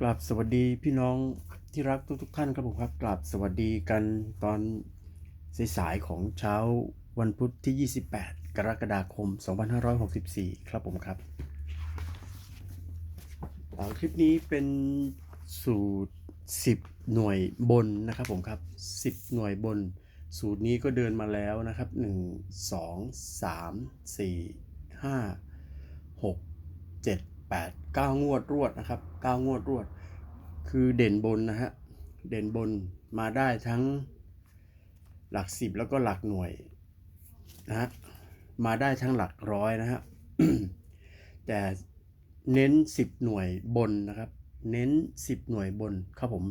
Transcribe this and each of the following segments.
กราบสวัสดีพี่น้องที่รักทุกทุกท่านครับผมครับกราบสวัสดีกันตอนสายๆของเช้าวันพุธที่ 28 กรกฎาคม 2564 ครับผมครับคลิปนี้เป็นสูตร 10 หน่วยบนนะครับผมครับ 10 หน่วยบน สูตรนี้ก็เดินมาแล้วนะครับ 1 2 3 4 5 6 7 8 9 งวดรวดนะครับ 9 งวดรวด คือเด่นบนนะฮะ เด่นบนมาได้ทั้งหลักสิบแล้วก็หลักหน่วยนะฮะ มาได้ทั้งหลักร้อยนะฮะ แต่เน้น 10 หน่วยบนนะครับ เน้น 10 หน่วยบนครับผม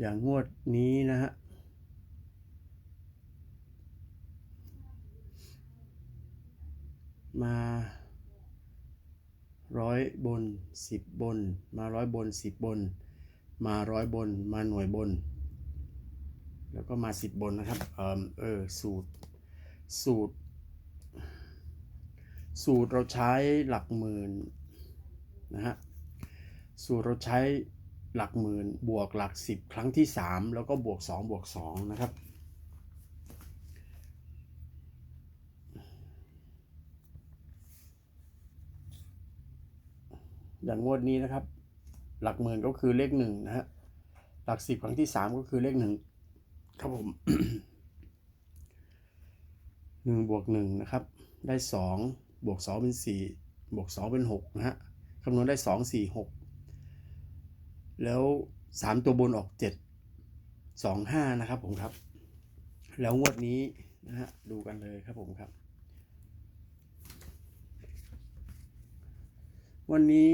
อย่างงวดนี้นะฮะ มาร้อยบนสิบบน มาร้อยบนสิบบน มาร้อยบน มาหน่วยบน แล้วก็มาสิบบนนะครับเออเออสูตรสูตร สูตรเราใช้หลักหมื่นนะฮะสูตรเราใช้หลักหมื่นบวกหลักสิบครั้งที่สามแล้วก็บวกสองบวกสองนะครับ อย่างงวดนี้นะครับ หลักหมื่นก็คือเลขหนึ่งนะฮะหลักสิบครั้งที่สามก็คือเลขหนึ่งครับผมหนึ่งบวกหนึ่งนะครับ ได้สองบวกสองเป็นสี่บวกสองเป็นหกนะฮะคำนวณได้สองสี่หกแล้วสามตัวบนออกเจ็ดสองห้านะครับผมครับ แล้วงวดนี้นะฮะดูกันเลยครับผมครับ วันนี้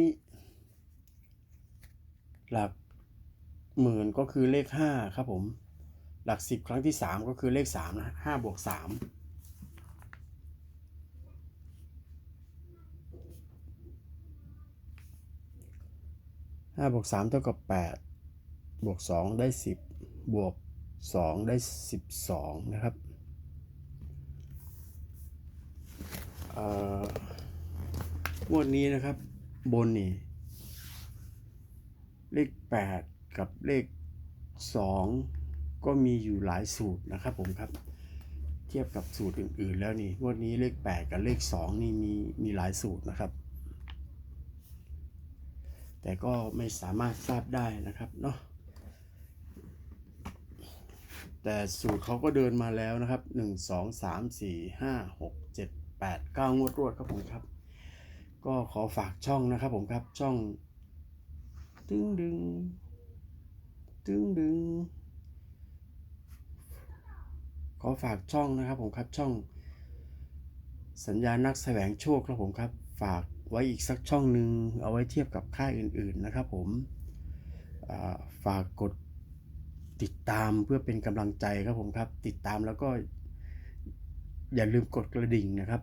หลักหมื่นก็คือเลขห้าครับผม หลักสิบครั้งที่สามก็คือเลขสามนะห้าบวกสามห้าบวกสามเท่ากับแปดบวกสองได้สิบบวกสองได้สิบสองนะครับงวดนี้นะครับ บนนี่ เลข 8 กับเลข 2 ก็มีอยู่หลายสูตรนะครับผมครับ เทียบกับสูตรอื่น ๆ แล้วนี่งวดนี้เลข 8 กับเลข 2 นี่มีมีหลายสูตรนะครับ แต่ก็ไม่สามารถทราบได้นะครับเนาะแต่สูตรเขาก็เดินมาแล้วนะครับ 1 2 3 4 5 6 7 8 9 งวดรวดครับผมครับ ก็ขอฝากช่องนะครับผมครับช่อง ตึงดึง ตึงดึง ขอฝากช่องนะครับผมครับช่อง สัญญานักแสวงโชคครับผมครับ ฝากไว้อีกสักช่องหนึ่งเอาไว้เทียบกับค่ายอื่นๆนะครับผมฝากกดติดตามเพื่อเป็นกำลังใจครับผมครับ ติดตามแล้วก็อย่าลืมกดกระดิ่งนะครับ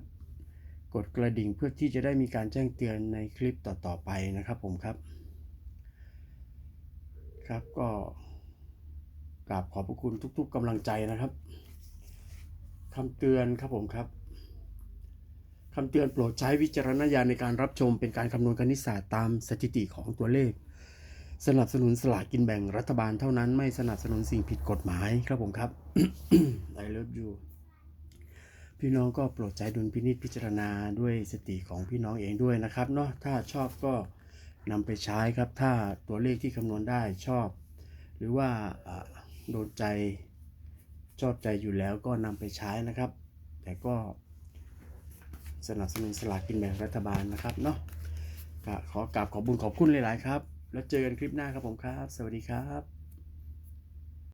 กดกระดิ่งเพื่อที่จะได้มีการแจ้งเตือนในคลิปต่อๆไปนะครับผมครับ ครับก็กราบขอบพระคุณทุก ๆกำลังใจนะครับคำเตือนครับผมครับคำเตือนโปรดใช้วิจารณญาณในการรับชมเป็นการคำนวณคณิตศาสตร์ตามสถิติของตัวเลข สนับสนุนสลากกินแบ่งรัฐบาลเท่านั้นไม่สนับสนุนสิ่งผิดกฎหมายครับผมครับ I love you พี่น้องก็โปรดใช้ดุลพินิจพิจารณาด้วยสติของพี่น้องเองด้วยนะครับเนาะถ้าชอบก็นำไปใช้ครับ ถ้าตัวเลขที่คำนวณได้ชอบ หรือว่าโดนใจชอบใจอยู่แล้วก็นำไปใช้นะครับ แต่ก็สนับสนุนสลากกินแบ่งรัฐบาลนะครับเนาะขอกราบขอบบุญขอบคุณหลาย ๆ ครับ แล้วเจอกันคลิปหน้าครับผมครับ สวัสดีครับ